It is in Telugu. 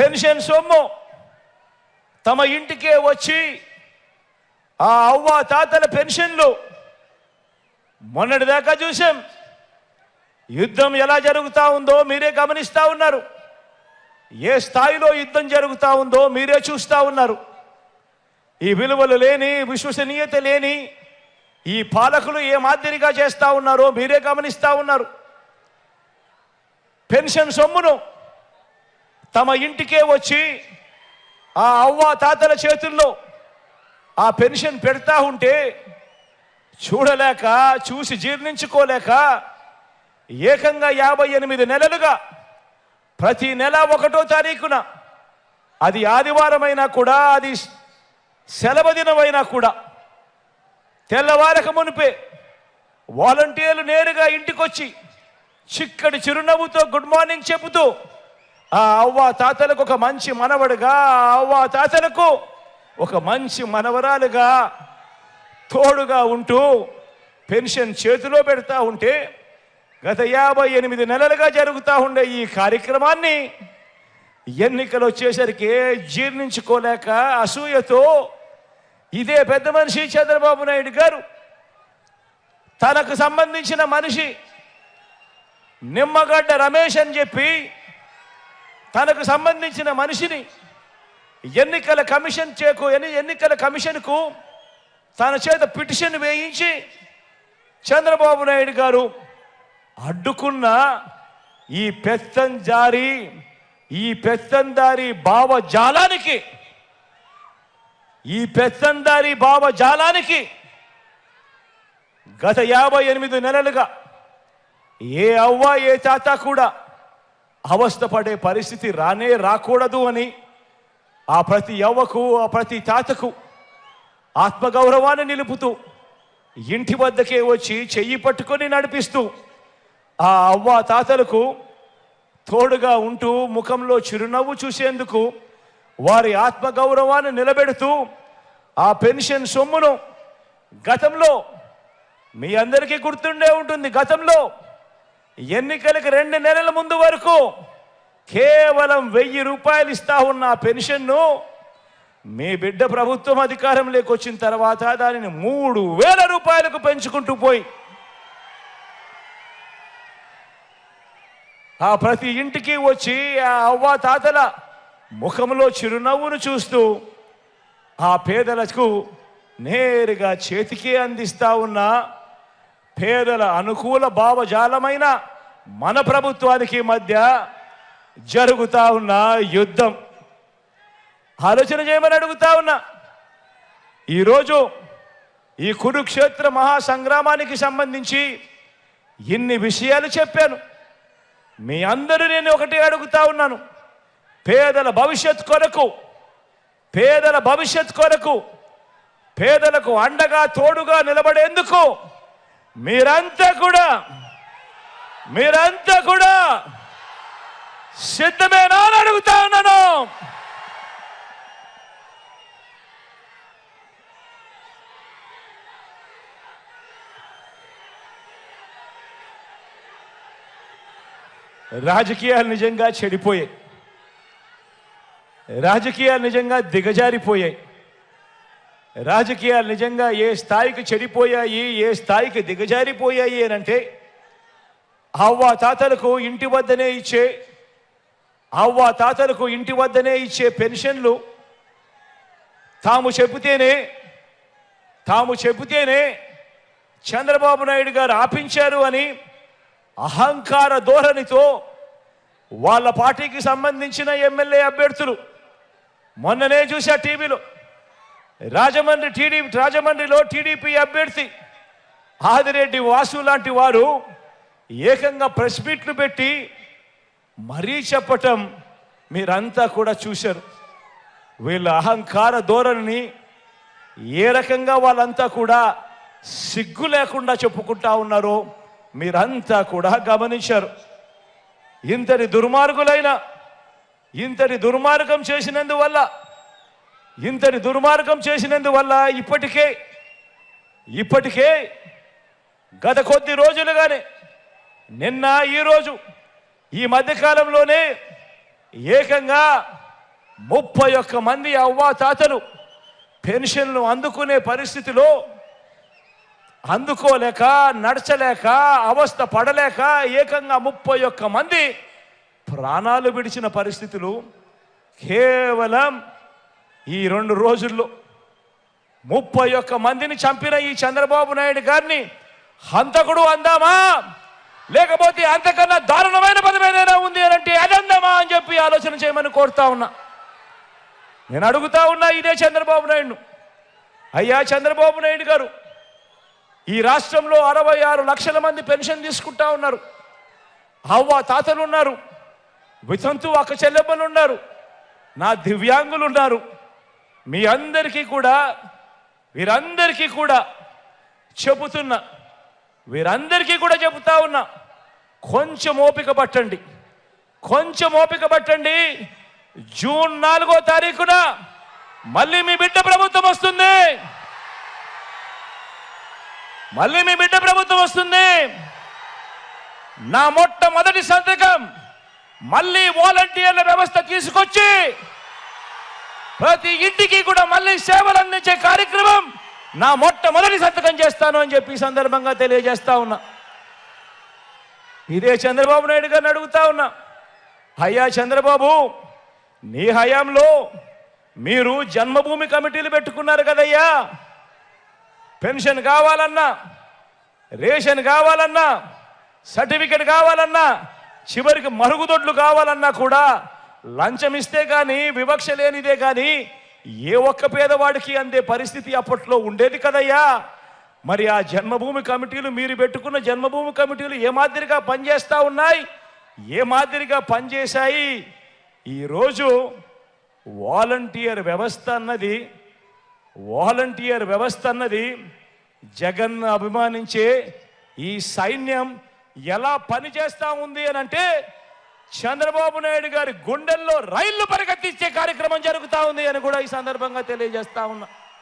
పెన్షన్ సొమ్ము. తమ ఇంటికే వచ్చి ఆ అవ్వ తాతల పెన్షన్లు. మొన్నటిదాకా చూసాం యుద్ధం ఎలా జరుగుతూ ఉందో మీరే గమనిస్తూ ఉన్నారు. ఏ స్థాయిలో యుద్ధం జరుగుతూ ఉందో మీరే చూస్తూ ఉన్నారు. ఈ విలువలు లేని విశ్వసనీయత లేని ఈ పాలకులు ఏ మాదిరిగా చేస్తూ ఉన్నారో మీరే గమనిస్తూ ఉన్నారు. పెన్షన్ సొమ్మును తమ ఇంటికే వచ్చి ఆ అవ్వ తాతల చేతుల్లో ఆ పెన్షన్ పెడతా ఉంటే చూడలేక చూసి జీర్ణించుకోలేక ఏకంగా యాభై ఎనిమిది నెలలుగా ప్రతి నెల ఒకటో తారీఖున అది ఆదివారమైనా కూడా అది సెలవు దినమైనా కూడా తెల్లవారక మునిపే వాలంటీర్లు నేరుగా ఇంటికొచ్చి చిక్కటి చిరునవ్వుతో గుడ్ మార్నింగ్ చెబుతూ ఆ అవ్వ తాతలకు ఒక మంచి మనవడుగా ఆ అవ్వ తాతలకు ఒక మంచి మనవరాలుగా తోడుగా ఉంటూ పెన్షన్ చేతిలో పెడతా ఉంటే గత యాభై ఎనిమిది నెలలుగా జరుగుతూ ఉండే ఈ కార్యక్రమాన్ని ఎన్నికలు వచ్చేసరికి జీర్ణించుకోలేక అసూయతో ఇదే పెద్ద మనిషి చంద్రబాబు నాయుడు గారు తనకు సంబంధించిన మనిషి నిమ్మగడ్డ రమేష్ అని చెప్పి తనకు సంబంధించిన మనిషిని ఎన్నికల కమిషన్ చేకు ఎన్ని- ఎన్నికల కమిషన్కు తన చేత పిటిషన్ వేయించి చంద్రబాబు నాయుడు గారు అడ్డుకున్న ఈ పెత్తంజారి ఈ పెత్తందారి భావజాలానికి ఈ పెత్తందారి భావజాలానికి గత యాభై ఎనిమిది నెలలుగా ఏ అవ్వ ఏ తాత కూడా అవస్థపడే పరిస్థితి రానే రాకూడదు అని ఆ ప్రతి యవ్వకు ఆ ప్రతి తాతకు ఆత్మగౌరవాన్ని నిలుపుతూ ఇంటి వద్దకే వచ్చి చెయ్యి పట్టుకొని నడిపిస్తూ ఆ అవ్వ తాతలకు తోడుగా ఉంటూ ముఖంలో చిరునవ్వు చూసేందుకు వారి ఆత్మగౌరవాన్ని నిలబెడుతూ ఆ పెన్షన్ సొమ్మును గతంలో మీ అందరికీ గుర్తుండే ఉంటుంది. గతంలో ఎన్నికలకు రెండు నెలల ముందు వరకు కేవలం వెయ్యి రూపాయలు ఇస్తా ఉన్న పెన్షన్ను మీ బిడ్డ ప్రభుత్వం అధికారంలోకి వచ్చిన తర్వాత దానిని మూడు వేల రూపాయలకు పెంచుకుంటూ పోయి ఆ ప్రతి ఇంటికి వచ్చి ఆ అవ్వ తాతల ముఖంలో చిరునవ్వును చూస్తూ ఆ పేదలకు నేరుగా చేతికే అందిస్తా ఉన్న పేదల అనుకూల భావజాలమైన మన ప్రభుత్వానికి మధ్య జరుగుతా ఉన్న యుద్ధం. ఆలోచన చేయమని అడుగుతా ఉన్నా. ఈరోజు ఈ కురుక్షేత్ర మహాసంగ్రామానికి సంబంధించి ఇన్ని విషయాలు చెప్పాను. మీ అందరూ నేను ఒకటి అడుగుతా ఉన్నాను. పేదల భవిష్యత్ కొరకు పేదల భవిష్యత్ కొరకు పేదలకు అండగా తోడుగా నిలబడేందుకు మీరంతా కూడా మీరంతా కూడా సిద్ధమేనా అని అడుగుతా ఉన్నాను. రాజకీయాలు నిజంగా చెడిపోయాయి. రాజకీయాలు నిజంగా దిగజారిపోయాయి. రాజకీయాలు నిజంగా ఏ స్థాయికి చెడిపోయాయి ఏ స్థాయికి దిగజారిపోయాయి అని అంటే అవ్వ తాతలకు ఇంటి వద్దనే ఇచ్చే అవ్వ తాతలకు ఇంటి వద్దనే ఇచ్చే పెన్షన్లు తాము చెబితేనే తాము చెబితేనే చంద్రబాబు నాయుడు గారు ఆపించారు అని అహంకార ధోరణితో వాళ్ళ పార్టీకి సంబంధించిన ఎమ్మెల్యే అభ్యర్థులు. మొన్ననే చూశా టీవీలో. రాజమండ్రి టీడీపీ రాజమండ్రిలో టీడీపీ అభ్యర్థి ఆదిరెడ్డి వాసు లాంటి వారు ఏకంగా ప్రెస్ మీట్లు పెట్టి మరీ చెప్పటం మీరంతా కూడా చూశారు. వీళ్ళ అహంకార ధోరణిని ఏ రకంగా వాళ్ళంతా కూడా సిగ్గు లేకుండా చెప్పుకుంటా ఉన్నారో మీరంతా కూడా గమనించారు. ఇంతటి దుర్మార్గులైన ఇంతటి దుర్మార్గం చేసినందువల్ల ఇంతటి దుర్మార్గం చేసినందువల్ల ఇప్పటికే ఇప్పటికే గత కొద్ది రోజులుగానే నిన్న ఈరోజు ఈ మధ్యకాలంలోనే ఏకంగా ముప్పై ఒక్క మంది అవ్వాతాతలు పెన్షన్లు అందుకునే పరిస్థితిలో అందుకోలేక నడచలేక అవస్థ పడలేక ఏకంగా ముప్పై ఒక్క మంది ప్రాణాలు విడిచిన పరిస్థితులు కేవలం ఈ రెండు రోజుల్లో ముప్పై ఒక్క మందిని చంపిన ఈ చంద్రబాబు నాయుడు గారిని హంతకుడు అందామా? లేకపోతే అంతకన్నా దారుణమైన పదం ఏదైనా ఉంది అని అంటే అదందామా అని చెప్పి ఆలోచన చేయమని కోరుతా ఉన్నా. నేను అడుగుతా ఉన్నా ఇదే చంద్రబాబు నాయుడు అయ్యా చంద్రబాబు నాయుడు గారు ఈ రాష్ట్రంలో అరవై ఆరు లక్షల మంది పెన్షన్ తీసుకుంటా ఉన్నారు. అవ్వ తాతలు ఉన్నారు. వితంతు అక్క చెల్లెమ్మలు ఉన్నారు. నా దివ్యాంగులు ఉన్నారు. మీ అందరికీ కూడా వీరందరికీ కూడా చెబుతున్నా. వీరందరికీ కూడా చెబుతా ఉన్నా. కొంచెం ఓపిక పట్టండి. కొంచెం ఓపిక పట్టండి. జూన్ నాలుగో తారీఖున మళ్ళీ మీ బిడ్డ ప్రభుత్వం వస్తుంది. మళ్ళీ మీ బిడ్డ ప్రభుత్వం వస్తుంది. నా మొట్టమొదటి సంతకం మళ్ళీ వాలంటీర్ల వ్యవస్థ తీసుకొచ్చి ప్రతి ఇంటికి కూడా మళ్ళీ సేవలు అందించే కార్యక్రమం నా మొట్టమొదటి సంతకం చేస్తాను అని చెప్పి సందర్భంగా తెలియజేస్తా ఉన్నా. ఇదే చంద్రబాబు నాయుడు గారిని అడుగుతా ఉన్నా. అయ్యా చంద్రబాబు నీ హయాంలో మీరు జన్మభూమి కమిటీలు పెట్టుకున్నారు కదయ్యా. పెన్షన్ కావాలన్నా రేషన్ కావాలన్నా సర్టిఫికెట్ కావాలన్నా చివరికి మరుగుదొడ్లు కావాలన్నా కూడా లంచం ఇస్తే కానీ వివక్ష లేనిదే కానీ ఏ ఒక్క పేదవాడికి అందే పరిస్థితి అప్పట్లో ఉండేది కదయ్యా. మరి ఆ జన్మభూమి కమిటీలు మీరు పెట్టుకున్న జన్మభూమి కమిటీలు ఏ మాదిరిగా పనిచేస్తూ ఉన్నాయి? ఏ మాదిరిగా పనిచేశాయి? ఈరోజు వాలంటీర్ వ్యవస్థ అన్నది వాలంటీర్ వ్యవస్థ అన్నది జగన్ అభిమానించే ఈ సైన్యం ఎలా పనిచేస్తూ ఉంది అని అంటే చంద్రబాబు నాయుడు గారి గుండెల్లో రైళ్ళు పరిగెత్తించే కార్యక్రమం జరుగుతా ఉంది అని కూడా ఈ సందర్భంగా తెలియజేస్తా ఉన్నా.